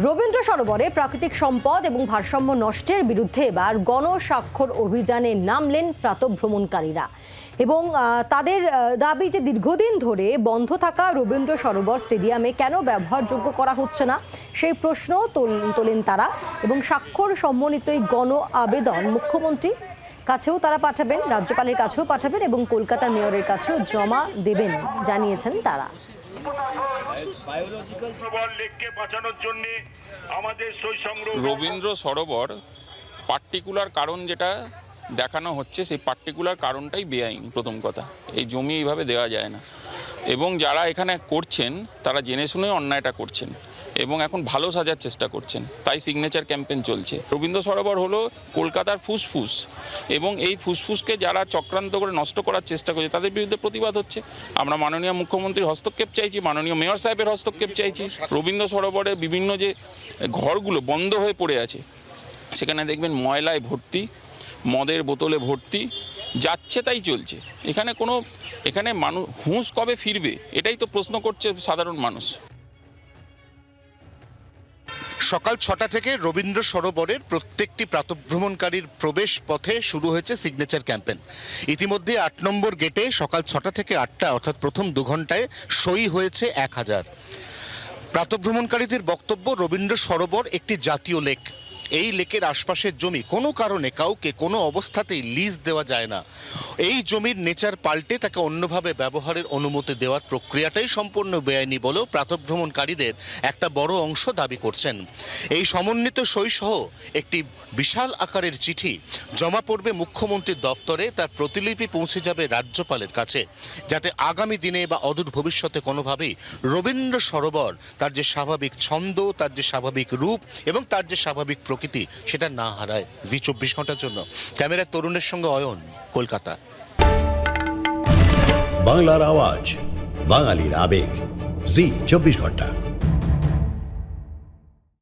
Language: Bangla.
রবীন্দ্র সরোবরে প্রাকৃতিক সম্পদ এবং ভারসাম্য নষ্টের বিরুদ্ধে এবার গণস্বাক্ষর অভিযানে নামলেন প্রাতভ্রমণকারীরা। এবং তাদের দাবি যে দীর্ঘদিন ধরে বন্ধ থাকা রবীন্দ্র সরোবর স্টেডিয়ামে কেন ব্যবহারযোগ্য করা হচ্ছে না, সেই প্রশ্ন তোল- তোলেন তারা। এবং স্বাক্ষর সম্বলিত এই গণ আবেদন মুখ্যমন্ত্রী কাছেও তারা পাঠাবেন, রাজ্যপালের কাছেও পাঠাবেন এবং কলকাতার মেয়রের কাছেও জমা দেবেন, জানিয়েছেন তারা। লেককে বাঁচানোর জন্য আমাদের সই সংগ্রহ রবীন্দ্র সরোবর পার্টিকুলার কারণ যেটা দেখানো হচ্ছে সেই পার্টিকুলার কারণটাই বেআইন প্রথম কথা। এই জমি এইভাবে দেওয়া যায় না। এবং যারা এখানে করছেন, তারা জেনে শুনে অন্যায়টা করছেন এবং এখন ভালো সাজার চেষ্টা করছেন। তাই সিগনেচার ক্যাম্পেন চলছে। রবীন্দ্র সরোবর হলো কলকাতার ফুসফুস এবং এই ফুসফুসকে যারা চক্রান্ত করে নষ্ট করার চেষ্টা করছে, তাদের বিরুদ্ধে প্রতিবাদ হচ্ছে। আমরা মাননীয় মুখ্যমন্ত্রীর হস্তক্ষেপ চাইছি, মাননীয় মেয়র সাহেবের হস্তক্ষেপ চাইছি। রবীন্দ্র সরোবরে বিভিন্ন যে ঘরগুলো বন্ধ হয়ে পড়ে আছে, সেখানে দেখবেন ময়লায় ভর্তি, মদের বোতলে ভর্তি যাচ্ছে তাই চলছে। এখানে কোনো, এখানে মানুষ হুঁশ কবে ফিরবে? এটাই তো প্রশ্ন করছে সাধারণ মানুষ। সকাল ছটা থেকে রবীন্দ্র সরোবরের প্রত্যেকটি প্রাতভ্রমণকারীর প্রবেশ পথে শুরু হয়েছে সিগনেচার ক্যাম্পেন ইতিমধ্যে আট নম্বর গেটে সকাল ছটা থেকে আটটা, অর্থাৎ প্রথম দু ঘন্টায় সই হয়েছে এক হাজার। প্রাতভ্রমণকারীদের বক্তব্য রবীন্দ্র সরোবর, একটি জাতীয় লেক। এই লেকের আশপাশের জমি কোনো কারণে কাউকে কোনো অবস্থাতেই লিজ দেওয়া যায় না। এই জমির নেচার পাল্টে তাকে অন্যভাবে ব্যবহারের অনুমতি দেওয়ার প্রক্রিয়াটাই সম্পূর্ণ বেআইনি বলেও প্রাতভ্রমণকারীদের একটা বড় অংশ দাবি করছেন। এই সমন্বিত সইসহ একটি বিশাল আকারের চিঠি জমা পড়বে মুখ্যমন্ত্রীর দফতরে তার প্রতিলিপি পৌঁছে যাবে রাজ্যপালের কাছে, যাতে আগামী দিনে বা অদূর ভবিষ্যতে কোনোভাবেই রবীন্দ্র সরোবর তার যে স্বাভাবিক ছন্দ, তার যে স্বাভাবিক রূপ এবং তার যে স্বাভাবিক প্রকৃতি সেটা না হারায় জি চব্বিশ ঘণ্টার জন্য। ক্যামেরা তরুণের সঙ্গে অয়ন, কলকাতা। বাংলার আওয়াজ, বাঙালির আবেগ, জি চব্বিশ ঘণ্টা।